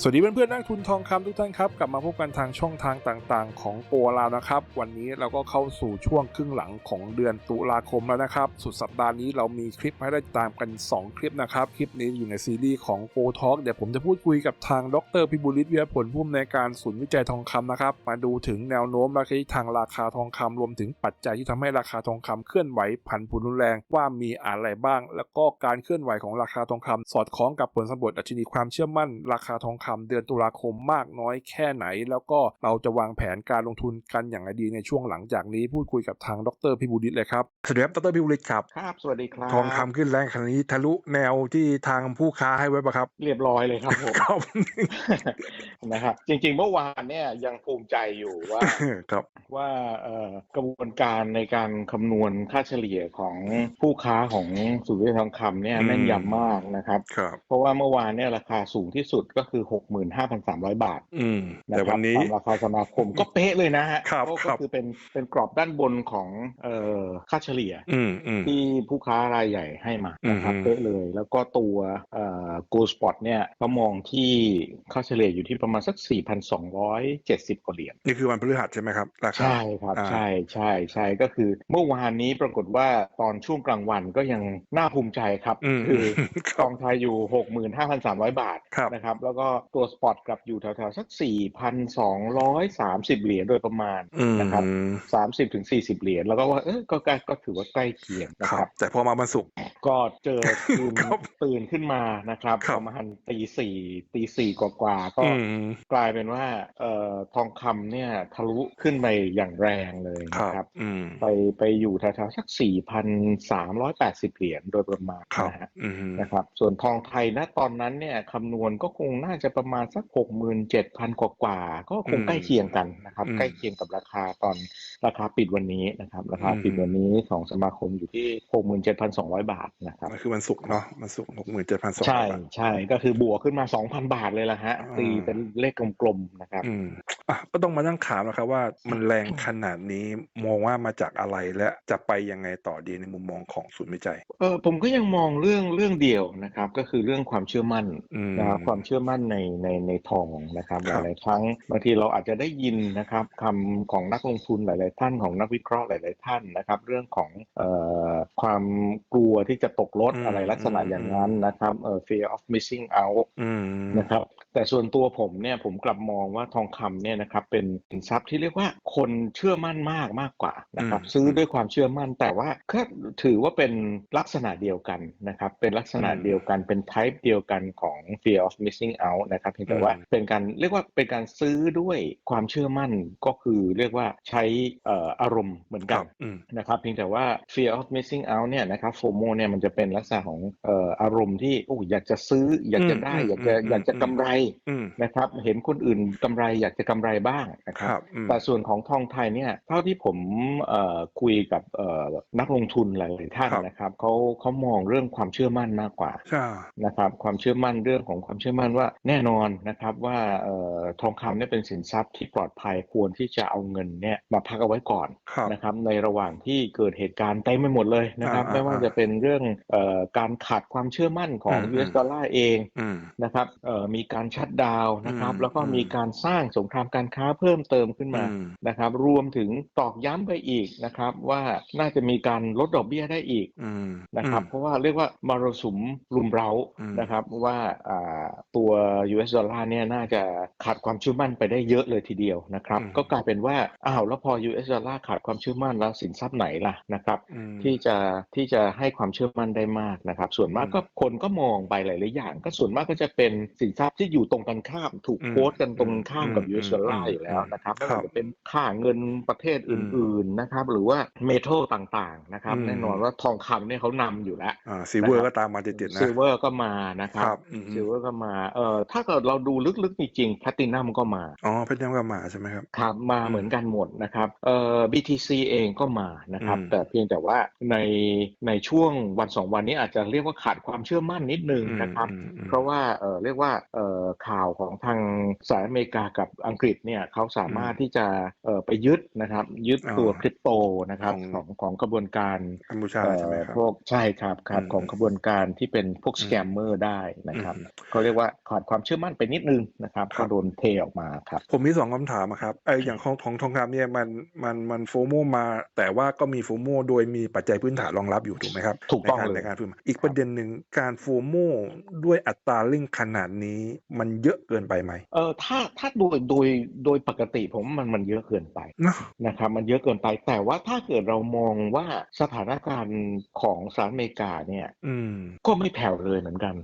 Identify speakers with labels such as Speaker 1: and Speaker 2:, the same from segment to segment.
Speaker 1: สวัสดีเพื่อนๆนักทุนทองคำทุกท่านครับ กลับมาพบกันทางช่องทางต่างๆ ของโปรลาวนะครับ วันนี้เราก็เข้าสู่ช่วงครึ่งหลังของเดือนตุลาคมแล้วนะครับ สุดสัปดาห์นี้เรามีคลิปให้ได้ตามกัน 2 คลิปนะครับ คลิปนี้อยู่ในซีรีส์ของโปรทอ k เดี๋ยวผมจะพูดคุยกับทางดรพิบูลฤทธิ์เวียผลผู้อำนวยการศูนย์วิจัยทองคำนะครับ มาดูถึงแนวโน้มและทิศทางราคาทองคำรวมถึงปัจจัยที่ทำให้ราคาทองคำเคลื่อนไหวผันผวนรุนแรงว่ามีอะไรบ้าง แล้วก็การเคลื่อนไหวของราคาทองคำสอดคล้องกับผลสำรวจดัชนีความเชื่อมั่นราคาทองคำเดือนตุลาคมมากน้อยแค่ไหน แล้วก็เราจะวางแผนการลงทุนกันอย่างไรดีในช่วงหลังจากนี้พูดคุยกับทางดรพิบูลฤทธิ์เลยครับสวัสดีครับดรพิบูลฤทธิ์ครับ
Speaker 2: ครับสวัสดีครับ
Speaker 1: ทองคำขึ้นแรงขนาดนี้ทะลุแนวที่ทางผู้ค้าให้ไว้ปะครับ
Speaker 2: เรียบร้อยเลยครับผม
Speaker 1: ครับ
Speaker 2: นะครับจริงๆเมื่อวานเนี่ยยังภูมิใจอยู่ว่า
Speaker 1: ครับ
Speaker 2: ว่าเอ่อกระบวนการในการคำนวณค่าเฉลี่ยของผู้ค้าของศูนย์วิจัยทองคำเนี่ย
Speaker 1: อืม
Speaker 2: แม่นยำมากนะครับ
Speaker 1: ครับ
Speaker 2: เพราะว่าเมื่อวานเนี่ยราคาสูงที่สุดก็คือ65,300บาท
Speaker 1: อืม
Speaker 2: นะ
Speaker 1: แต่
Speaker 2: ค
Speaker 1: วั
Speaker 2: รับ
Speaker 1: นนี้
Speaker 2: ตามราคาสมาคมก็เป๊ะเลยนะฮะ
Speaker 1: ครับ
Speaker 2: ก็
Speaker 1: ครับ
Speaker 2: คือเป็นเป็นกรอบด้านบนของเอ่อค่าเฉลี่ย
Speaker 1: อืมอืม
Speaker 2: ที่ผู้ค้ารายใหญ่ให้มานะครับ
Speaker 1: อือฮึ
Speaker 2: เป๊ะเลย แล้วก็ตัวเอ่อ Go Spot เนี่ยก็มองที่ค่าเฉลี่ยอยู่ที่ประมาณสัก 4,270 กว่าเหรียญ
Speaker 1: นี่คือวันพฤหัสใช่ไหมครับราคา
Speaker 2: ใช่ครับ
Speaker 1: อ่า
Speaker 2: ใช่ใช่ใช่ก็คือเมื่อวานนี้ปรากฏว่าตอนช่วงกลางวันก็ยังน่าภูมิใจครับ
Speaker 1: อืม
Speaker 2: คือ
Speaker 1: ค
Speaker 2: ท
Speaker 1: รับ
Speaker 2: องไทยอยู่ 65,300 บาท
Speaker 1: ครับ
Speaker 2: นะครับ แล้วก็ตัวสปอตกลับอยู่แถวๆสัก 4,230 เหรียญโดยประมาณ
Speaker 1: อืม
Speaker 2: นะครับ30ถึง40 เหรียญแล้วก็ว่าเออก็ใกล้ก็ถือว่าใกล้เคียงนะ
Speaker 1: ค
Speaker 2: ค
Speaker 1: รั
Speaker 2: รั
Speaker 1: บบแต่พอมาวันศุกร์
Speaker 2: ก็เจอตื่น
Speaker 1: ครับ
Speaker 2: ตื่นขึ้นมานะครับ
Speaker 1: ครับ
Speaker 2: ประมาณตีสี่ตีสี่กว่าๆก็
Speaker 1: อืม
Speaker 2: กลายเป็นว่าเอ่อทองคำเนี่ยทะลุขึ้นไปอย่างแรงเลย
Speaker 1: ครั
Speaker 2: นะครับ
Speaker 1: บอืม
Speaker 2: ไปไปอยู่แถวๆสัก 4,380 เหรียญโดยประมาณ
Speaker 1: ครับ
Speaker 2: นะฮะ
Speaker 1: อืม
Speaker 2: นะครับ ส่วนทองไทยณตอนนั้นเนี่ยคำนวณก็คงน่าจะประมาณสัก67,000กว่าๆก็คงใกล้เคียงกันนะครับ ใกล้เคียงกับราคาตอนราคาปิดวันนี้นะครับ ราคาปิดวันนี้ของสมาคมอยู่ที่67,200บาทนะครับ
Speaker 1: มันคือวันศุกร์เนาะวันศุกร์หกหมื่นเจ็ดพันสอง
Speaker 2: ใช่
Speaker 1: บาท
Speaker 2: ใช่ก็คือบวกขึ้นมา2,000บาทเลยละฮะ
Speaker 1: อ่า
Speaker 2: ตีเป็นเลขกลมๆนะครับ
Speaker 1: อืมอะก็ต้องมานั่งถามนะครับว่ามันแรงขนาดนี้มองว่ามาจากอะไรและจะไปยังไงต่อดีในมุมมองของศูนย์วิจัย
Speaker 2: เออผมก็ยังมองเรื่องเรื่องเดียวนะครับ ก็คือเรื่องความเชื่อมั่น
Speaker 1: อืม
Speaker 2: นะครับความเชื่อมั่นในในในทองนะครับ
Speaker 1: ครับ
Speaker 2: หลายๆครั้งบางทีเราอาจจะได้ยินนะครับคำของนักลงทุนหลาย ๆ ท่านของนักวิเคราะห์หลาย ๆ ท่านนะครับ เรื่องของเอ่อความกลัวที่จะตกรถ
Speaker 1: อืม
Speaker 2: อะไรลักษณะอย่างนั้นนะครับเอ่อ fear of missing out
Speaker 1: อืม
Speaker 2: นะครับแต่ส่วนตัวผมเนี่ยผมกลับมองว่าทองคำเนี่ยนะครับเป็นสินทรัพย์ที่เรียกว่า คนเชื่อมั่นมากมากกว่านะครับ
Speaker 1: อืม
Speaker 2: ซื้อด้วยความเชื่อมั่นแต่ว่าก็ถือว่าเป็นลักษณะเดียวกันนะครับเป็นลักษณะ
Speaker 1: อืม
Speaker 2: เดียวกันเป็น type เดียวกันของ fear of missing out นะครับเพียงแต่ว่า
Speaker 1: อืม
Speaker 2: เป็นการเรียกว่าเป็นการซื้อด้วยความเชื่อมั่นก็คือเรียกว่าใช้เอ่ออารมณ์เหมือน
Speaker 1: ค
Speaker 2: กั
Speaker 1: รั
Speaker 2: น
Speaker 1: บอืม
Speaker 2: นะครับเพียงแต่ว่า fear of missing out เนี่ยนะครับ FOMO เนี่ยมันจะเป็นลักษณะของเอ่ออารมณ์ที่โอ้อยากจะซื้ออยากจะได้
Speaker 1: อืม
Speaker 2: อยากจะ
Speaker 1: อืม
Speaker 2: อยากจะ
Speaker 1: อืม
Speaker 2: กำไร
Speaker 1: อืม
Speaker 2: นะครับเห็นคนอื่นกำไรอยากจะกำไรบ้างนะค
Speaker 1: ครับรับอืม
Speaker 2: แต่ส่วนของทองไทยเนี่ยเท่าที่ผมเอ่อคุยกับเอ่อนักลงทุนหลายๆท่าน
Speaker 1: ครับ
Speaker 2: นะครับเขาเขามองเรื่องความเชื่อมั่นมากกว่า
Speaker 1: ใช่
Speaker 2: นะครับความเชื่อมั่นเรื่องของความเชื่อมั่นว่าแน่นอนนะครับว่าเอ่อทองคำเนี่ยเป็นสินทรัพย์ที่ปลอดภัยควรที่จะเอาเงินเนี่ยมาพักเอาไว้ก่อน
Speaker 1: ครับ
Speaker 2: นะครับในระหว่างที่เกิดเหตุการณ์เต็มไปหมดเลยนะครับ
Speaker 1: อ่า
Speaker 2: ไม่ว่า
Speaker 1: อ่า
Speaker 2: จะเป็นเรื่องเอ่อการขาดความเชื่อมั่นของ
Speaker 1: อืม
Speaker 2: US ดอลลาร์เอง
Speaker 1: อืม
Speaker 2: นะครับเอ่อมีการชัดดาวน์นะครับ
Speaker 1: อืม
Speaker 2: แล้วก็
Speaker 1: อืม
Speaker 2: มีการสร้างสงครามการค้าเพิ่มเติมขึ้นมา
Speaker 1: อืม
Speaker 2: นะครับ รวมถึงตอกย้ำไปอีกนะครับ ว่าน่าจะมีการลดดอกเบี้ยได้อีก
Speaker 1: อืม
Speaker 2: นะครับ
Speaker 1: อืม
Speaker 2: เพราะว่าเรียกว่ามรสุมรุมเร้า
Speaker 1: อืม
Speaker 2: นะครับว่าอ่าตัว US ดอลลาร์เนี่ยน่าจะขาดความเชื่อมั่นไปได้เยอะเลยทีเดียวนะครับ
Speaker 1: อืม
Speaker 2: ก็กลายเป็นว่าอ้าวแล้วพอ US ดอลลาร์ขาดความเชื่อมั่นแล้วสินทรัพย์ไหนล่ะนะครับ
Speaker 1: อืม
Speaker 2: ที่จะที่จะให้ความเชื่อมั่นได้มากนะครับ ส่วนมาก
Speaker 1: อืม
Speaker 2: ก็คนก็มองไปหลายๆอย่าง ก็ส่วนมากก็จะเป็นสินทรัพย์ที่อยู่ตรงกันข้าม ถูก
Speaker 1: อืม
Speaker 2: โค้ดกันตรงกันข้ามกับ
Speaker 1: อืม
Speaker 2: US ดอลลาร์
Speaker 1: อืม
Speaker 2: อยู่แล้วนะครับ
Speaker 1: ครั
Speaker 2: ไม่
Speaker 1: บ
Speaker 2: ว่าจะเป็นค่าเงินประเทศอื่น ๆนะครับ หรือว่าเมทัลต่างๆนะครับ
Speaker 1: อืม
Speaker 2: แน่นอนว่าทองคำเนี่ยเขานำอยู่แล้ว
Speaker 1: อ่าซีเวอร์
Speaker 2: นะครับ
Speaker 1: ก็ตามมาติดๆนะ
Speaker 2: ซิลเวอร์ก็มานะครับ
Speaker 1: ครับอืม
Speaker 2: ซิลเวอร์ก็มาเอ่อถ้าเกิดเราดูลึกๆจริงๆแพลตินัมก็มา
Speaker 1: อ๋อเพชรยังก็มาใช่ไหมครับ
Speaker 2: ครับมา
Speaker 1: อืม
Speaker 2: เหมือนกันหมดนะครับเอ่อ BTC เองก็มานะครับ
Speaker 1: อืม
Speaker 2: แต่เพียงแต่ว่าในในช่วงวันสองวันนี้อาจจะเรียกว่าขาดความเชื่อมั่นนิดนึงนะครับ
Speaker 1: อืมอืม
Speaker 2: เพราะว่าเอ่อเรียกว่าเอ่อข่าวของทางสหรัฐอเมริกากับอังกฤษดเนี่ยเขาสามารถที่จะเอ่อไปยึดนะครับ ยึด
Speaker 1: อ๋อ
Speaker 2: ตัวคริปโตนะครับ
Speaker 1: ของ
Speaker 2: ของของกระบวนการ
Speaker 1: กัมพูชา
Speaker 2: เอ่อ
Speaker 1: ใช่ไหมครับ
Speaker 2: พวกใช่ครับครับ
Speaker 1: อืม
Speaker 2: ของกระบวนการที่เป็นพวก
Speaker 1: อืม
Speaker 2: สแกมเมอร์ได้นะครับ
Speaker 1: อืม
Speaker 2: เขาเรียกว่าขาดความเชื่อมั่นไปนิดนึงนะครับ
Speaker 1: ครั
Speaker 2: ก็
Speaker 1: บ
Speaker 2: โดนเทออกมาครับ
Speaker 1: ผมมีสองคำถามอะครับไออย่างของของทองคำเนี่ยมันมันมันโฟโมมา แต่ว่าก็มีโฟโมโดยมีปัจจัยพื้นฐานรองรับอยู่ถูกไหมครับ
Speaker 2: ถูกต้อง
Speaker 1: ในาร
Speaker 2: เลย
Speaker 1: ในการพื้นอีกประเด็นหนึ่งการโฟโมด้วยอัตราเร่งขนาดนี้มันเยอะเกินไปไหม
Speaker 2: เออถ้าถ้าโดยโดยโดยปกติผมว่ามันมันเยอะเกินไป
Speaker 1: เนอะ
Speaker 2: นะครับมันเยอะเกินไป แต่ว่าถ้าเกิดเรามองว่าสถานการณ์ของสหรัฐอเมริกาเนี่ย
Speaker 1: อืม
Speaker 2: ก็ไม่แผ่วเลยเหมือนกัน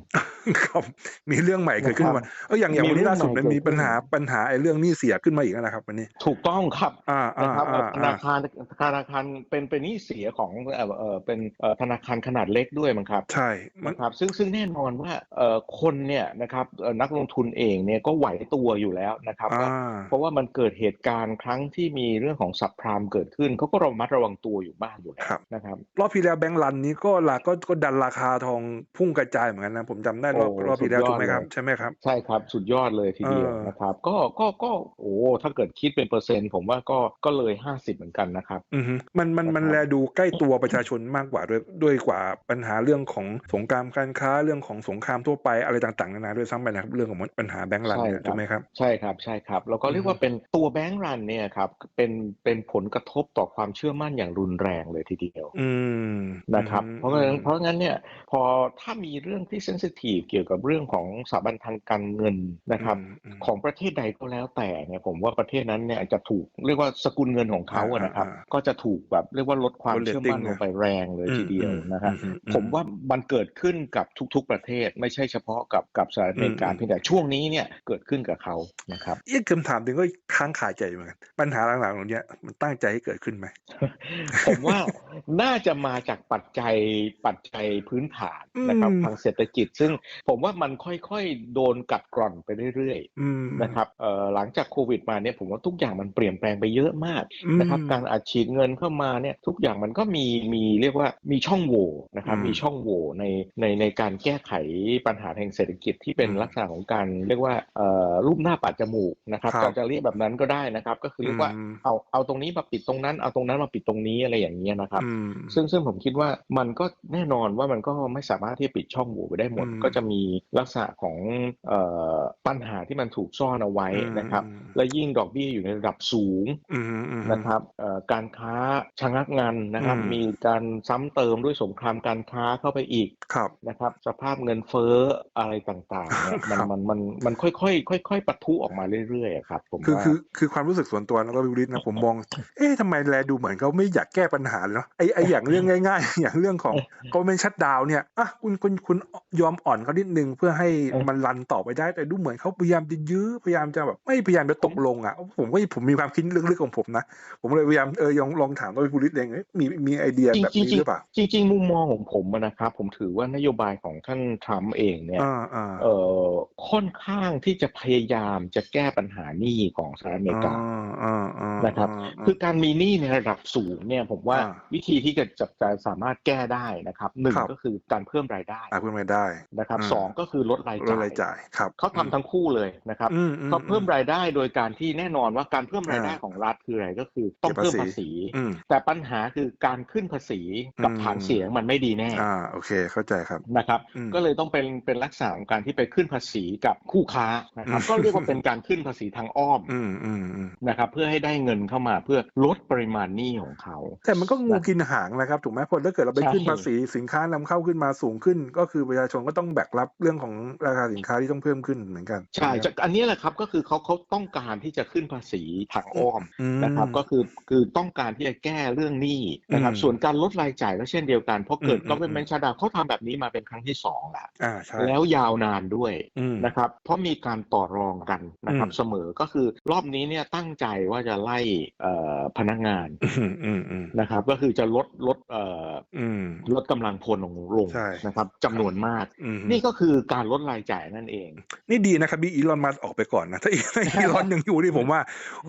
Speaker 1: ครับมีเรื่องใหม่เกิดขึ้น
Speaker 2: นะครับ
Speaker 1: มาเอออย่างอย่าง
Speaker 2: มี
Speaker 1: วันนี้ล่าสุด
Speaker 2: เรื่
Speaker 1: มั
Speaker 2: อนงใหม่
Speaker 1: มี
Speaker 2: เกิดขึ้น
Speaker 1: ปัญหาปัญหาไอ้เรื่องหนี้เสียขึ้นมาอีกแล้วนะครับวันนี้
Speaker 2: ถูกต้องครับ
Speaker 1: อ่าอ่า
Speaker 2: นะครับ
Speaker 1: อ่า
Speaker 2: ธนาคารธนาคารเป็นเป็นหนี้เสียของเอ่อเอ่อเป็นเอ่อธนาคารขนาดเล็กด้วยมั้งครับ
Speaker 1: ใช่มัน
Speaker 2: นะครับซึ่งซึ่งแน่นอนว่าเอ่อคนเนี่ยนะครับเอ่อนักลงทุนเองเนี่ยก็ไหวตัวอยู่แล้วนะครับ
Speaker 1: อ่า
Speaker 2: ว่าเพราะว่ามันเกิดเหตุการณ์ครั้งที่มีเรื่องของสับพรามเกิดขึ้นเขาก็ระมัดระวังตัวอยู่บ้างอยู่แล้
Speaker 1: ครั
Speaker 2: ว
Speaker 1: บ
Speaker 2: นะครับ
Speaker 1: รอบที่แล้วแบงก์รันนี้ก็ราก็ก็ดันราคาทองพุ่งกระจายเหมือนกันนะ ผมจำได้รอบ
Speaker 2: โอ้
Speaker 1: รอบที่แล้ว
Speaker 2: สุดยอด
Speaker 1: ถูกไหมครับ
Speaker 2: เลย
Speaker 1: ใช่ไหมครับ
Speaker 2: ใช่ครับสุดยอดเลยทีเดียว
Speaker 1: เออ
Speaker 2: นะครับก็ก็ก็โอ้ถ้าเกิดคิดเป็นเปอร์เซ็นต์ ผมว่าก็ก็เลย50เหมือนกันนะครับ
Speaker 1: อือฮึมันมันมัน
Speaker 2: นะครับ
Speaker 1: แลดูใกล้ตัวประชาชนมากกว่าด้วยด้วยกว่าปัญหาเรื่องของสงครามการค้าเรื่องของสงครามทั่วไปอะไรต่างๆนานาด้วยซ้ำไปนะครับเรื่องของปัญหาแบงก์รันเนี่ย
Speaker 2: ใช่ครับ
Speaker 1: ถูกไหมครับ
Speaker 2: ใช่ครับใช่ครับ แล้วก็เรียกว่าเป็นตัวแบงก์รันเนี่ยครับ เป็นเป็นผลกระทบต่อความเชื่อมั่นอย่างรุนแรงเลยทีเดียว
Speaker 1: อืม
Speaker 2: นะครับ
Speaker 1: อืม
Speaker 2: เพราะงั้นเพราะงั้นเนี่ยพอถ้ามีเรื่องที่เซนซิทีฟเกี่ยวกับเรื่องของสถาบันทางการเงินนะครับ
Speaker 1: อืมอืม
Speaker 2: ของประเทศใดก็แล้วแต่เนี่ยผมว่าประเทศนั้นเนี่ยจะถูกเรียกว่าสกุลเงินของเขาอะนะครับ
Speaker 1: อ่าอ่า
Speaker 2: ก็จะถูกแบบเรียกว่าลดความ
Speaker 1: ลด
Speaker 2: เชื่อมั่น
Speaker 1: rating
Speaker 2: ลงไปแรงเลยทีเดียว
Speaker 1: อืม
Speaker 2: นะครับ
Speaker 1: อืมอืม
Speaker 2: ผมว่ามันเกิดขึ้นกับทุก ๆ ประเทศไม่ใช่เฉพาะกับกับสหรัฐอเมริกา
Speaker 1: อืม
Speaker 2: เพียงแต่ช่วงนี้เนี่ยเกิดขึ้นกับเขานะครับ
Speaker 1: อีกคำถามหนึ่งก็ค้างคาใจอยู่เหมือนกันปัญหาหลังๆเหล่านี้มันตั้งใจให้เกิดขึ้นไหม
Speaker 2: ผมว่าน่าจะมาจากปัจจัยปัจจัยพื้นฐานนะครับ
Speaker 1: อืม
Speaker 2: ทางเศรษฐกิจ ซึ่งผมว่ามันค่อยๆ โดนกัดกร่อนไปเรื่อย
Speaker 1: อืม
Speaker 2: ๆนะครับเอ่อหลังจากโควิดมาเนี่ยผมว่าทุกอย่างมันเปลี่ยนแปลงไปเยอะมาก
Speaker 1: อืม
Speaker 2: นะครับการอัดฉีดเงินเข้ามาเนี่ยทุกอย่างมันก็มีมีเรียกว่ามีช่องโหว่นะครับ
Speaker 1: อืม
Speaker 2: มีช่องโหว่ในในในการแก้ไขปัญหาทางเศรษฐกิจที่เป็น
Speaker 1: อืม
Speaker 2: ลักษณะของการเรียกว่าเอ่อรูปหน้าปัดจมูกนะครับ
Speaker 1: ครับ
Speaker 2: จะจะเรียกแบบนั้นก็ได้นะครับก็คือเรียกว่า
Speaker 1: อืม
Speaker 2: เอาเอาตรงนี้มาปิดตรงนั้นเอาตรงนั้นมาปิดตรงนี้อะไรอย่างเงี้ยนะครับ
Speaker 1: อืม
Speaker 2: ซึ่งซึ่งผมคิดว่ามันก็แน่นอนว่ามันก็ไม่สามารถที่จะปิดช่องโหว่ไปได้หมด
Speaker 1: อืม
Speaker 2: ก็จะมีลักษณะของเอ่อปัญหาที่มันถูกซ่อนเอาไว้นะครับ
Speaker 1: อืม
Speaker 2: และยิ่งดอกเบี้ยอยู่ในระดับสูง
Speaker 1: อืมอืม
Speaker 2: นะครับเอ่อการค้าชะงักงันนะครับ
Speaker 1: อืม
Speaker 2: มีการซ้ำเติมด้วยสงครามการค้าเข้าไปอีก
Speaker 1: ครับ
Speaker 2: นะครับ สภาพเงินเฟ้ออะไรต่างๆเนี่ยมัน
Speaker 1: ครับ
Speaker 2: มันมันมันค่อยๆค่อยๆปะทุออกมาเรื่อยๆอะครับผม
Speaker 1: คือ
Speaker 2: ว่า
Speaker 1: คือคือความรู้สึกส่วนตัวแล้วก็วิวริสนะผมมอง เอ๊ะทำไมแลดูเหมือนเขาไม่อยากแก้ปัญหาเลยเนาะไอไออย่างเรื่องง่าย ๆ อย่างเรื่องของก็เป็นชัดดาวน์เนี่ยอะคุณคุณคุณยอมอ่อนเขานิดนึงเพื่อให้
Speaker 2: เออ
Speaker 1: มันรันต่อไปได้ แต่ดูเหมือนเขาพยายามจะยื้อพยายามจะแบบไม่พยายามจะตกลงอะผมก็ผมมีความคิดลึกๆของผมนะผมเลยพยายามเออลองลองถามตัววิวริสเองเอ้ยมีมีไอเดียแบบ
Speaker 2: จริ
Speaker 1: นี้
Speaker 2: ง
Speaker 1: หรือเปล่า
Speaker 2: ๆจริง ๆ มุมมองของผมอะนะครับ ผมถือว่านโยบายของท่านทรัมป์เองเนี่ย
Speaker 1: อ่าอ่า
Speaker 2: เอ่อค่อนข้างที่จะพยายามจะแก้ปัญหาหนี้ของสหรัฐอเมริกา
Speaker 1: อ่าอ่า
Speaker 2: นะครับาคือการมีหนี้ในระดับสูงเนี่ยผมว่า
Speaker 1: อ่า
Speaker 2: วิธีที่จะจะจะสามารถแก้ได้นะครับหนึ่ง
Speaker 1: ครับ
Speaker 2: ก็คือการเพิ่มรายได้
Speaker 1: อ่าเพิ่มรายได้
Speaker 2: นะครับ
Speaker 1: อืม
Speaker 2: สองก็คือลดราย
Speaker 1: ลด
Speaker 2: จ่าย
Speaker 1: รายจ่ายครับ
Speaker 2: เขาทำทั้งคู่เลยนะครับ
Speaker 1: อืมอื
Speaker 2: เขาเพิ่ม
Speaker 1: อื
Speaker 2: รายได้โดยการที่แน่นอนว่าการเพิ่มรายได้
Speaker 1: อ่า
Speaker 2: ของรัฐคืออะไรก็คือต้อง
Speaker 1: เก็บภา
Speaker 2: เพิ่ม
Speaker 1: ษี
Speaker 2: ภาษี
Speaker 1: อืม
Speaker 2: แต่ปัญหาคือการขึ้นภาษีกับ
Speaker 1: อืม
Speaker 2: ฐานเสียงมันไม่ดีแน่
Speaker 1: อ่าโอเคเข้าใจครับ
Speaker 2: นะครับ
Speaker 1: อืม
Speaker 2: ก็เลยต้องเป็นเป็นลักษณะของการที่ไปขึ้นภาษีกับคู่ค้านะครับ
Speaker 1: อืม
Speaker 2: ก็เรียกว่าเป็นการขึ้นภาษีทางอ้อม
Speaker 1: อืมอืมอืม
Speaker 2: นะครับเพื่อให้ได้เงินเข้ามาเพื่อลดปริมาณหนี้ของเขา
Speaker 1: แต่มันก็งูกินหางนะครับถูกไหมเพราะถ้าเกิดเราไป
Speaker 2: ใช่
Speaker 1: ขึ้นภาษีสินค้านำเข้าขึ้นมาสูงขึ้น ก็คือประชาชนก็ต้องแบกรับเรื่องของราคาสินค้าที่ต้องเพิ่มขึ้นเหมือนกัน
Speaker 2: ใช่จะอันนี้แหละครับก็คือเขาเขาต้องการที่จะขึ้นภาษีทางอ้อม
Speaker 1: อืม
Speaker 2: นะครับก็คือคือต้องการที่จะแก้เรื่องหนี้นะครับ
Speaker 1: อืม
Speaker 2: ส่วนการลดรายจ่ายก็เช่นเดียวกันเพราะเกิด
Speaker 1: อืม
Speaker 2: ก็เป็นแมนชาดาเขาทำแบบนี้มาเป็นครั้งที่สองแล้ว
Speaker 1: อ่าใช่
Speaker 2: แล้วยาวนานด้วย
Speaker 1: อืม
Speaker 2: นะครับเพราะมีการต่อรองกันนะครับ
Speaker 1: อืม
Speaker 2: เสมอก็คือรอบนี้เนี่ยตั้งใจว่าจะไล่เอ่อพนักงาน
Speaker 1: อืมอืมอืม
Speaker 2: นะครับ ก็คือจะลดลดเอ่อ
Speaker 1: อืม
Speaker 2: ลดกำลังพลลงลง
Speaker 1: ใช่
Speaker 2: นะครับจำนวนมาก
Speaker 1: อืม
Speaker 2: นี่ก็คือการลดรายจ่ายนั่นเอง
Speaker 1: นี่ดีนะครับมีอีลอนมัสออกไปก่อนนะ ถ้าอีอีลอนยังอยู่นี่ผมว่า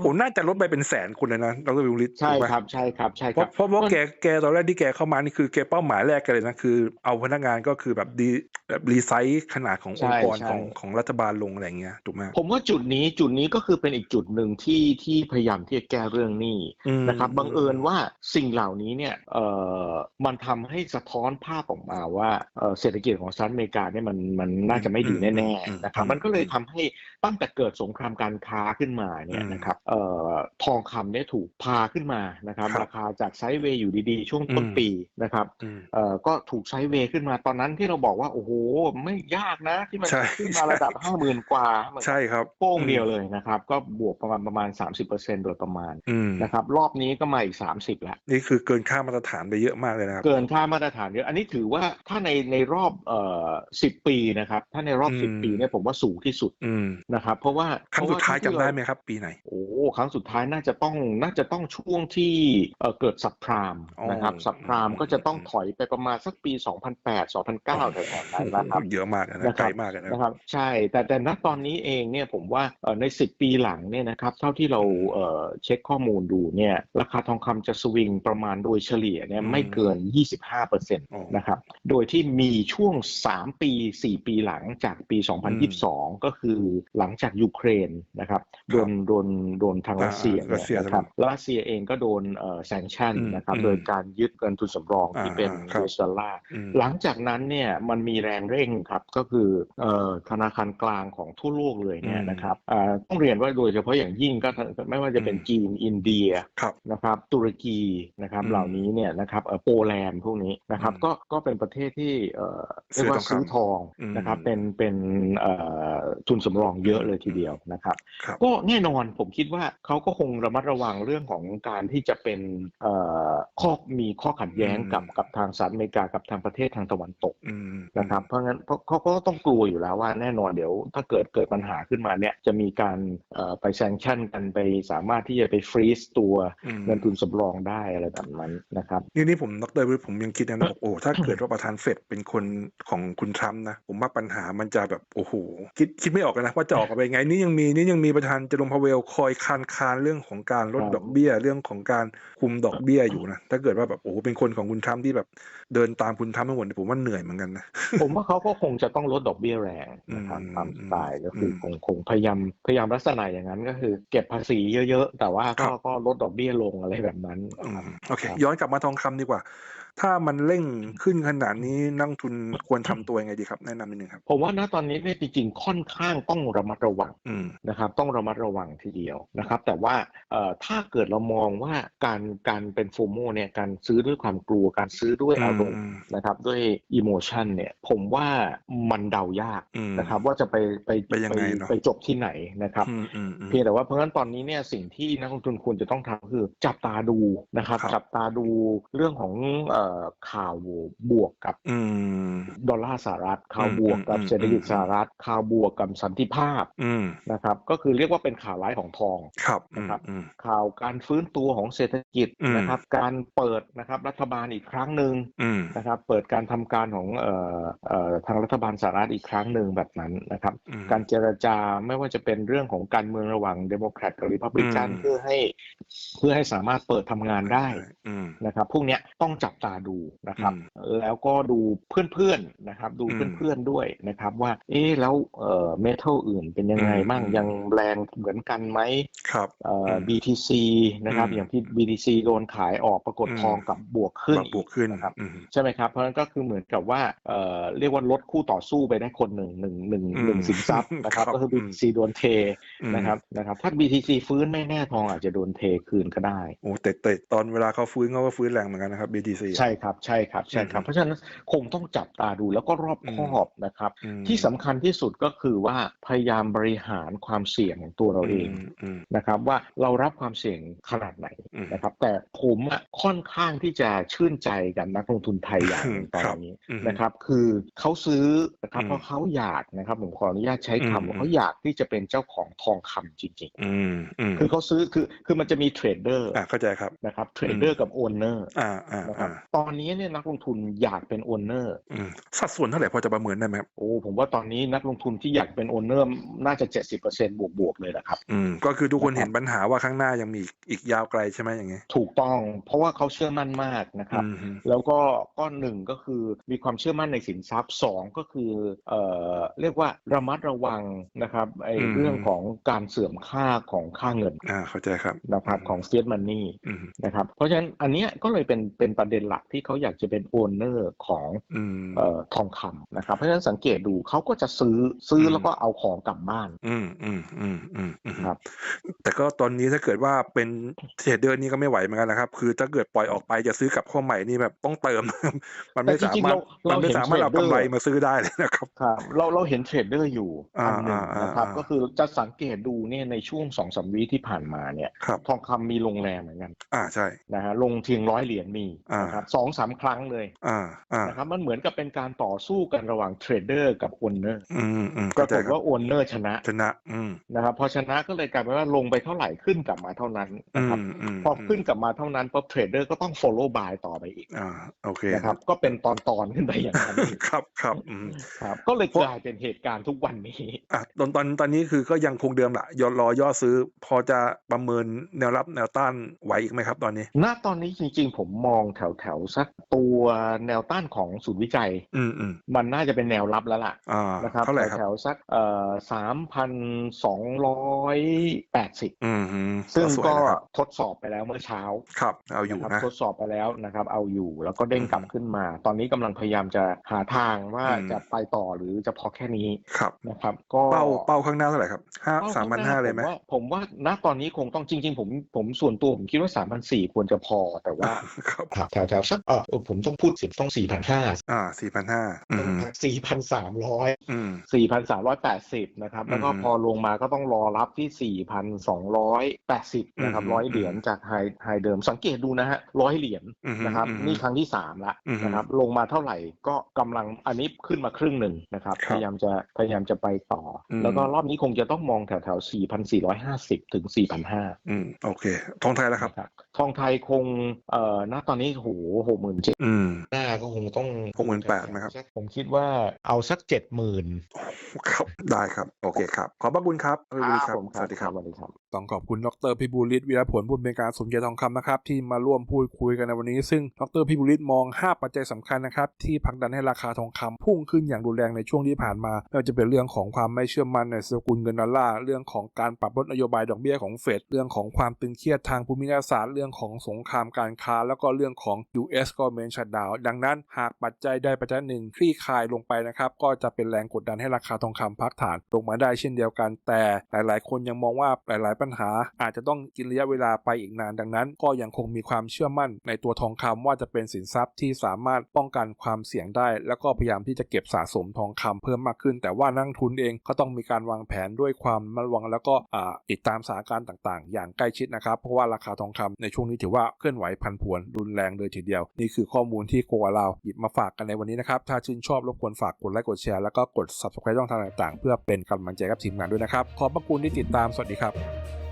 Speaker 1: ผมน่าจะลดไปเป็นแสนคนเลยนะดรวิลลิส
Speaker 2: ใช่
Speaker 1: ถูกไหม
Speaker 2: ครับใช่ครับใช่
Speaker 1: เพ
Speaker 2: ครั
Speaker 1: ราะ
Speaker 2: บ
Speaker 1: เพราะว่า
Speaker 2: มัน
Speaker 1: แกแกตอนแรกที่แกเข้ามานี่คือแกเป้าหมายแรกแกันเลยนะคือ เอาพนักงานก็คือแบบดีแบบรีไซส์ขนาดขององค์กร
Speaker 2: ใช่
Speaker 1: ของ
Speaker 2: ใช่
Speaker 1: ของรัฐบาลลงอะไรอย่างเงี้ยถูกไหม
Speaker 2: ผมว่าจุดนี้จุดนี้ก็คือเป็นอีกจุดหนึ่งที่ที่พยายามที่จะแก้เรื่องหนี้
Speaker 1: อืม
Speaker 2: นะครับบังเอิญว่าสิ่งเหล่านี้เนี่ยเอ่อมันทำให้สะท้อนภาพออกมาว่าเอ่อเศรษฐกิจของสหรัฐอเมริกาเนี่ยมันมันน่าจะไม่ดีแน่
Speaker 1: อืม
Speaker 2: ๆนะครับ
Speaker 1: อืม
Speaker 2: มันก็เลยทำให้ตั้งแต่เกิดสงครามการค้าขึ้นมาเนี่ย
Speaker 1: อืม
Speaker 2: นะครับเอ่อทองคำเนี่ยถูกพาขึ้นมานะครับ
Speaker 1: ครับ
Speaker 2: ราคาจากไซด์เวย์อยู่ดีๆ ช่วงต้น
Speaker 1: อืม
Speaker 2: ปีนะครับ
Speaker 1: อืม
Speaker 2: เอ่อก็ถูกไซด์เวย์ขึ้นมาตอนนั้นที่เราบอกว่า โอ้โห ไม่ยากนะ ที่มัน
Speaker 1: ใช่
Speaker 2: จะขึ้นมาระดับห้าหมื่นกว่ามัน
Speaker 1: ใช่ครับ
Speaker 2: โป้งเดียวเลยนะครับ ก็บวกประมาณประมาณ 30%โดยประมาณ
Speaker 1: อืม
Speaker 2: นะครับรอบนี้ก็มาอีก 30แล้ว
Speaker 1: นี่คือเกินค่ามาตรฐานไปเยอะมากเลยนะครับ
Speaker 2: เกินค่ามาตรฐานเยอะ อันนี้ถือว่าถ้าในในรอบเอ่อสิบปีนะครับ ถ้าในรอบ
Speaker 1: อืม
Speaker 2: สิบปีเนี่ยผมว่าสูงที่สุด
Speaker 1: อืม
Speaker 2: นะครับ เพราะว่า
Speaker 1: ครั้งสุดท้าย
Speaker 2: เพระ
Speaker 1: จำ
Speaker 2: ว่
Speaker 1: ได้
Speaker 2: เร
Speaker 1: ไหมครับ ปีไหน
Speaker 2: โอ้ครั้งสุดท้ายน่าจะต้องน่าจะต้องช่วงที่เอ่อเกิดสับพราม
Speaker 1: อ๋อ
Speaker 2: นะครับสับพรามก็จะต้องถอยไปประมาณสักปี 2008 2009แถวๆนั้นนะครับ
Speaker 1: เยอะมากนะ
Speaker 2: นะค
Speaker 1: ไก
Speaker 2: รั
Speaker 1: ล
Speaker 2: บ
Speaker 1: มากเลยนะ
Speaker 2: นะครับ ใช่แต่แต่ณตอนนี้เองเนี่ยผมว่าเอ่อใน 10 ปีหลังเนี่ยนะครับ เท่าที่เราเอ่อเช็คข้อมูลดูเนี่ยราคาทองคำจะสวิงประมาณโดยเฉลี่ยเนี่ย
Speaker 1: อืม
Speaker 2: ไม่เกิน 25%น
Speaker 1: อ๋อ
Speaker 2: นะครับโดยที่มีช่วง 3 ปี 4 ปีหลังจากปี 2022 ก็คือหลังจากยูเครนนะครับโดนโดนโดนทางรัสเซีย
Speaker 1: อ่ารัสเซีย
Speaker 2: เนี่ยนะครับรัสเซียเองก็โดนเอ่อแซงชั่น
Speaker 1: อืม
Speaker 2: นะครับ
Speaker 1: อืม
Speaker 2: โดยการยึดเงินทุนสำรองที่
Speaker 1: อ่า
Speaker 2: เป็น
Speaker 1: อ่าครับ
Speaker 2: ยูเอสดอลลาร์
Speaker 1: อืม
Speaker 2: หลังจากนั้นเนี่ยมันมีแรงเร่งครับก็คือเอ่อธนาคารกลางของทั่วโลกเลยเนี่ย
Speaker 1: อืม
Speaker 2: นะครับอ่าต้องเรียนว่าโดยเฉพาะอย่างยิ่งก็ไม่ว่าจะเป็น
Speaker 1: อืม
Speaker 2: จีนอินเดีย
Speaker 1: ครับ
Speaker 2: นะครับตุรกีนะครับ
Speaker 1: อืม
Speaker 2: เหล่านี้เนี่ยนะครับเอ่อโปแลนด์พวกนี้นะครับ
Speaker 1: อืม
Speaker 2: ก็ก็เป็นประเทศที่เอ่อ
Speaker 1: ซื้
Speaker 2: เรีย
Speaker 1: อก
Speaker 2: ว่า
Speaker 1: ทองคำ
Speaker 2: ซื้อทอง
Speaker 1: อืม
Speaker 2: นะครับเป็นเป็นเอ่อทุนสำรองเยอะเลยทีเดียวนะครับ
Speaker 1: ครับ
Speaker 2: ก็แน่นอนผมคิดว่าเขาก็คงระมัดระวังเรื่องของการที่จะเป็นเอ่อข้อมีข้อขัดแย้งกับ
Speaker 1: อืม
Speaker 2: กับทางสหรัฐอเมริกากับทางประเทศทางตะวันตก
Speaker 1: อืม
Speaker 2: นะครับเพราะงั้นเพราะเขาก็ต้องกลัวอยู่แล้วว่าแน่นอนเดี๋ยวถ้าเกิดเกิดปัญหาขึ้นมาเนี่ยจะมีการเอ่อไปแซงชั่นกันไปสามารถที่จะไปฟรีซตัว
Speaker 1: อืม
Speaker 2: เงินทุนสำรองได้อะไรแบบนั้นนะครับ
Speaker 1: นี่นี่ผมดรวิทย์ผมยังคิดนะบอกโอ้ถ้าเกิดว่าประธานเฟดเป็นคนของคุณทรัมป์นะผมว่าปัญหามันจะแบบโอ้โหคิดคิดไม่ออกเลยนะว่าจะออกมาเป็นไงนี่ยังมีนี่ยังมีประธานเจอร์มพาเวลคอยคานคานเรื่องของการลด
Speaker 2: ครับ
Speaker 1: ดอกเบี้ยเรื่องของการคุมดอกเบี้ยอยู่นะถ้าเกิดว่าแบบโอ้โหเป็นคนของคุณทรัมป์ที่แบบเดินตามคุณทรัมป์ทั้งหมดเนี่ยผมว่าเหนื่อยเหมือนกันนะ
Speaker 2: ผมว่าเขาก็คงจะต้องลดดอกเบี้ยแรงนะครับ
Speaker 1: อืม
Speaker 2: ตามสไตล์ก็คืออ
Speaker 1: ม
Speaker 2: คงคงพยายามพยายามลักษณะอย่างนั้นก็คือ เก็บภาษีเยอะๆ แต่ว่า
Speaker 1: ครั
Speaker 2: ก็
Speaker 1: บ
Speaker 2: ก็ลดดอกเบี้ยลงอะไรแบบนั้น
Speaker 1: อื
Speaker 2: นะครับ
Speaker 1: มโอเค
Speaker 2: ครับ
Speaker 1: ย้อนกลับมาทองคำดีกว่า ถ้ามันเร่งขึ้นขนาดนี้นักลงทุนควรทำตัวยังไงดีครับแนะนำนิดนึงครับ
Speaker 2: ผมว่าณตอนนี้เนี่ยจริงๆค่อนข้างต้องระมัดระวัง
Speaker 1: อืม
Speaker 2: นะครับต้องระมัดระวังทีเดียวนะครับ แต่ว่าเอ่อถ้าเกิดเรามองว่าการการเป็นโฟโมเนี่ยการซื้อด้วยความกลัวการซื้อด้วยอารมณ์
Speaker 1: อืม
Speaker 2: นะครับด้วยอิโมชันเนี่ยผมว่ามันเดายาก
Speaker 1: อืม
Speaker 2: นะครับว่าจะไปไป
Speaker 1: ไปยังไงเนอะ
Speaker 2: ไปจบที่ไหนนะครับ
Speaker 1: อืมอืมอืม
Speaker 2: เพียงแต่ว่าเพราะฉะนั้นตอนนี้เนี่ยสิ่งที่นักลงทุนควรจะต้องทำคือจับตาดูนะครับ
Speaker 1: ครับ
Speaker 2: จับตาดูเรื่องของเอ่อข่าวบวกกับ
Speaker 1: อืม
Speaker 2: ดอลลาร์สหรัฐข่าว
Speaker 1: อืม
Speaker 2: บวกกับ
Speaker 1: อืม
Speaker 2: เศรษฐกิจ
Speaker 1: อืม
Speaker 2: สหรัฐข่าวบวกกับสันติภาพ
Speaker 1: อืม
Speaker 2: นะครับ ก็คือเรียกว่าเป็นข่าวร้ายของทอง
Speaker 1: ครับอืม
Speaker 2: นะครับ
Speaker 1: อืม
Speaker 2: ข่าวการฟื้นตัวของเศรษฐกิจ
Speaker 1: อืม
Speaker 2: นะครับ การเปิดนะครับรัฐบาลอีกครั้งหนึ่ง
Speaker 1: อืม
Speaker 2: นะครับ เปิดการทำการของเอ่อเอ่อทางรัฐบาลสหรัฐอีกครั้งหนึ่งแบบนั้นนะครับ
Speaker 1: อืม
Speaker 2: การเจรจาไม่ว่าจะเป็นเรื่องของการเมืองระหว่างเดโมแครตกับริพับลิกัน
Speaker 1: อืม
Speaker 2: เพื่อให้เพื่อให้สามารถเปิดทำงานได้
Speaker 1: อืม
Speaker 2: นะครับพวกเนี้ยต้องจับตาดูนะครับ
Speaker 1: อืม
Speaker 2: แล้วก็ดูเพื่อนๆนะครับ ดู
Speaker 1: อืม
Speaker 2: เพื่อนๆด้วยนะครับ ว่า เอ๊ะแล้วเอ่อเมทัลอื่นเป็นยังไง
Speaker 1: อืม
Speaker 2: บ้าง
Speaker 1: อืม
Speaker 2: ยังแรงเหมือนกันไหม
Speaker 1: ครับ
Speaker 2: เอ่อ
Speaker 1: อื
Speaker 2: อ
Speaker 1: ม
Speaker 2: BTC นะครับ
Speaker 1: อืม
Speaker 2: อย่างที่ BTC โดนขายออกปรากฏ
Speaker 1: อืม
Speaker 2: ทองกับบวกขึ้น
Speaker 1: บวกขึ้น
Speaker 2: นะครับ
Speaker 1: อืม
Speaker 2: ใช่ไหมครับ เพราะฉะนั้นก็คือเหมือนกับว่าเอ่อเรียกว่าลดคู่ต่อสู้ไปได้คนหนึ่งหนึ่งหนึ่ง
Speaker 1: อืม
Speaker 2: หนึ่งสินทรัพย์นะครับ
Speaker 1: ครับ
Speaker 2: ก็คือ
Speaker 1: อืม
Speaker 2: BTC โดนเท
Speaker 1: อืม
Speaker 2: นะครับนะครับถ้า BTC ฟื้นไม่แน่ทองอาจจะโดนเทคืนก็ได้
Speaker 1: โอ้แต่แต่ตอนเวลาเขาฟื้นเขาก็ฟื้นแรงเหมือนกันนะครับ BTC
Speaker 2: ใช่ครับใช่ครับใช่ครับ
Speaker 1: อืม
Speaker 2: เพราะฉะนั้นคงต้องจับตาดูแล้วก็รอบคอบนะครับ
Speaker 1: อืม
Speaker 2: ที่สำคัญที่สุดก็คือว่าพยายามบริหารความเสี่ยงของตัวเราเอง
Speaker 1: มอืม
Speaker 2: นะครับ ว่าเรารับความเสี่ยงขนาดไหน
Speaker 1: อืม
Speaker 2: นะครับ แต่ผมอะค่อนข้างที่จะชื่นใจกับนักลงทุนไทยอย่างหนึ่งตอน
Speaker 1: ครับ
Speaker 2: นี้
Speaker 1: อืม
Speaker 2: นะครับ คือเขาซื้อนะครับ
Speaker 1: อืม
Speaker 2: เพราะเขาอยากนะครับผมขออนุญาตใช้
Speaker 1: อืม
Speaker 2: คำว่าเขาอยากที่จะเป็นเจ้าของทองคำจริง
Speaker 1: อืมอืม
Speaker 2: ๆคือเขาซื้อคือคือมันจะมีเทรดเดอร์
Speaker 1: อ่าเข้าใจครับ
Speaker 2: นะครับเทรดเดอร์กับโอนเนอร์
Speaker 1: อ่าอ่า
Speaker 2: นะครับ
Speaker 1: อ่า
Speaker 2: ตอนนี้เนี่ยนักลงทุนอยากเป็นโอนเนอร์
Speaker 1: อืมสัดส่วนเท่าไหร่พอจะประเมินได้ไหมครับ
Speaker 2: โอ้ผมว่าตอนนี้นักลงทุนที่อยากเป็นโอนเนอร์น่าจะ70%บวกบวกๆเลยนะครับ
Speaker 1: อืมก็คือทุกคน
Speaker 2: นะครับ
Speaker 1: เห็นปัญหาว่าข้างหน้ายังมีอีกอีกยาวไกลใช่ไหมอย่างเงี้ย
Speaker 2: ถูกต้อง เพราะว่าเขาเชื่อมั่นมากนะครับ
Speaker 1: อืมฮึ
Speaker 2: แล้วก็ก้อนหนึ่งก็คือมีความเชื่อมั่นในสินทรัพย์สองก็คือเอ่อเรียกว่าระมัดระวังนะครับไอ้เรื่องของการเสื่อมค่าของค่าเงิน
Speaker 1: อ่าเข้าใจครับ
Speaker 2: นะครับของ fiat money
Speaker 1: อืม
Speaker 2: นะครับเพราะฉะนั้นอันเนี้ยก็เลยเป็นเป็นประเด็นหลักที่เขาอยากจะเป็นโอนเนอร์ของ
Speaker 1: อืม
Speaker 2: เอ่อทองคำนะครับ เพราะฉะนั้นสังเกตดูเขาก็จะซื้อซื้ออ
Speaker 1: ม
Speaker 2: แล้วก็เอาของกลับบ้าน
Speaker 1: อืมอืมอืมอืมอืม
Speaker 2: ครับ
Speaker 1: แต่ก็ตอนนี้ถ้าเกิดว่าเป็นเทรดเดอร์นี่ก็ไม่ไหวเหมือนกันนะครับ คือถ้าเกิดปล่อยออกไปจะซื้อกลับเข้าใหม่นี่แบบต้องเติม มันไม่
Speaker 2: แต่จริ
Speaker 1: สาง
Speaker 2: ๆ
Speaker 1: มารถ
Speaker 2: เรา
Speaker 1: มันไม่
Speaker 2: เราเห็น
Speaker 1: สามารถเอากำไร
Speaker 2: เทรดเดอร์
Speaker 1: มาซื้อได้เลยนะครับ
Speaker 2: ครับเราเราเห็นเทรดเดอร์อยู่
Speaker 1: อ่า
Speaker 2: อันหนึ่ง
Speaker 1: อ่า
Speaker 2: นะครับ
Speaker 1: อ่า
Speaker 2: ก็คือจะสังเกตดูเนี่ยในช่วงสองสามวิที่ผ่านมาเนี่ย
Speaker 1: ครับ
Speaker 2: ทองคำมีลงแรงเหมือนกัน
Speaker 1: อ่าใช่
Speaker 2: นะฮะลงเทียงร้อยเหรียญมี
Speaker 1: อ่าน
Speaker 2: นะครับสองสามครั้งเลย
Speaker 1: อ่าอ่า
Speaker 2: นะครับมันเหมือนกับเป็นการต่อสู้กันระหว่างเทรดเดอร์กับโอนเนอร์
Speaker 1: อืมอืม
Speaker 2: ปรา
Speaker 1: เข้ากใจ
Speaker 2: ฏ
Speaker 1: ครับ
Speaker 2: ว่าโอนเนอร์ชนะ
Speaker 1: ชนะอืม
Speaker 2: นะครับพอชนะก็เลยกลายเป็นว่าลงไปเท่าไหร่ขึ้นกลับมาเท่านั้น
Speaker 1: อื
Speaker 2: นะครับ
Speaker 1: มอืม
Speaker 2: พอขึ้นกลับมาเท่านั้นปุ๊บเทรดเดอร์ก็ต้อง follow buy ต่อไปอีก
Speaker 1: อ่าโอเค
Speaker 2: นะครับก็เป็นตอนตอนๆขึ้นไปอย่างนั้นอีก
Speaker 1: ครับครับอืม
Speaker 2: ครับ ก็เลยกลายเป็นเหตุการณ์ทุกวันนี้
Speaker 1: อะตอนตอนตอนนี้คือก็ยังคงเดิมแหละยอรอย่อซื้อ พอจะประเมินแนวรับแนวต้านไหวอีกไหมครับ ตอนนี้
Speaker 2: ณตอนนี้จริง ๆ ผมมองแถวแถวๆสักตัวแนวต้านของศูนย์วิจัย
Speaker 1: อืมอืม
Speaker 2: มันน่าจะเป็นแนวรับแล้วล่ะ
Speaker 1: อ่า
Speaker 2: นะครับ
Speaker 1: เท่าไหร่ครับ
Speaker 2: แถวๆสักเอ่อสามพันสองร้อยแปดสิบ
Speaker 1: อืมฮึ
Speaker 2: ซึ่ง
Speaker 1: สวย
Speaker 2: ก็
Speaker 1: นะครับ
Speaker 2: ทดสอบไปแล้วเมื่อเช้า
Speaker 1: ครับ เอาอยู่
Speaker 2: นะครับ
Speaker 1: นะ
Speaker 2: ทดสอบไปแล้วนะครับ เอาอยู่แล้วก็เด้งกลับขึ้นมา ตอนนี้กำลังพยายามจะหาทางว่า
Speaker 1: อืม
Speaker 2: จะไปต่อหรือจะพอแค่นี้
Speaker 1: ครับ
Speaker 2: นะครับ ก็
Speaker 1: เป้าเป้าข้างหน้าเท่าไหร่ครับห้า
Speaker 2: เป้
Speaker 1: สามพันห้าเลยไหม
Speaker 2: ผว่าผมว่าณตอนนี้คงต้องจริง ๆ ผมผมส่วนตัวผมคิดว่าสามพันสี่ควรจะพอแต่ว่า
Speaker 1: ครับ
Speaker 2: แถวแถวๆสักเออผมต้องพูดสิต้องสี่พันห้า
Speaker 1: อ่าสี่พันห้าอืม
Speaker 2: สี่พันสามร้อย
Speaker 1: อืม
Speaker 2: สี่พันสามร้อยแปดสิบนะครับแล้วก็
Speaker 1: อืม
Speaker 2: พอลงมาก็ต้องรอรับที่สี่พันสองร้อยแปดสิบนะครับ
Speaker 1: อืม
Speaker 2: ร้อยเหรียญจากไฮไฮเดิมสังเกตดูนะฮะร้อยเหรียญ
Speaker 1: อืม
Speaker 2: นะครับ
Speaker 1: อืม
Speaker 2: นี่ครั้งที่สามละ
Speaker 1: อืม
Speaker 2: นะครับลงมาเท่าไหร่ก็กำลังอันนี้ขึ้นมาครึ่งหนึ่งนะครับ
Speaker 1: ครับ
Speaker 2: พยายามจะพยายามจะไปต่ออ
Speaker 1: ม
Speaker 2: แล้วก็รอบนี้คงจะต้องมองแถวแถวสี่พันสี่ร้อยห้าสิบถึงสี่พันห้า
Speaker 1: อืมโอเคทองไทยแล้วครับ
Speaker 2: ทองไทยคงเอ่อณตอนนี้โหหกหมื่นเจ็ด
Speaker 1: อืม
Speaker 2: หน้าก็คงต้อง
Speaker 1: 68,000ไหมครับ
Speaker 2: ผมคิดว่าเอาสักเจ็ดหมื่น
Speaker 1: ครับได้ครับ โอเคครับ ขอบพระคุณครับพี่บุรีครับ
Speaker 2: ผม
Speaker 1: สวัสดีครับ
Speaker 2: สวัสดีครับ
Speaker 1: ต้องขอบคุณดรพิบูลิศวีรผลผู้อำนวยการศูนย์เกียรติทองคำนะครับ ที่มาร่วมพูดคุยกันในวันนี้ ซึ่งดรพิบูลิศมอง 5 ปัจจัยสำคัญนะครับ ที่ผลักดันให้ราคาทองคำพุ่งขึ้นอย่างรุนแรงในช่วงที่ผ่านมาไม่ว่าจะเป็นเรื่องของความไม่เชื่อมั่นในสกุลเงินดอลลาร์เรื่องของการปรับลดนโยบายดอกเบี้ยของเฟดเรื่องของความตึงเครียดทางภูมิรัฐศาสตร์เรื่องื่องของสงครามการค้า แล้วก็เรื่องของ US government shutdown ดังนั้นหากปัจจัยใดปัจจัยหนึ่งคลี่คลายลงไปนะครับ ก็จะเป็นแรงกดดันให้ราคาทองคำพักฐานลงมาได้เช่นเดียวกัน แต่หลาย ๆ คนยังมองว่าหลาย ๆ ปัญหา อาจจะต้องกินระยะเวลาไปอีกนาน ดังนั้น ก็ยังคงมีความเชื่อมั่นในตัวทองคำว่าจะเป็นสินทรัพย์ที่สามารถป้องกันความเสี่ยงได้ แล้วก็พยายามที่จะเก็บสะสมทองคำเพิ่มมากขึ้น แต่ว่านักทุนเองก็ต้องมีการวางแผนด้วยความระมัดระวังแล้วก็อ่าติดตามสถานการณ์ต่าง ๆ อย่างใกล้ชิดนะครับ เพราะว่าราคาทองคำในช่วงนี้ถือว่าเคลื่อนไหวพันผวนรุนแรงเลยทีเดียว นี่คือข้อมูลที่โกวาเราหยิบมาฝากกันในวันนี้นะครับ ถ้าชื่นชอบรบกวนฝากกดไลค์กดแชร์แล้วก็กด subscribe ช่องทางต่างๆ เพื่อเป็นกำลังใจกับทีมงานด้วยนะครับ ขอบพระคุณที่ติดตาม สวัสดีครับ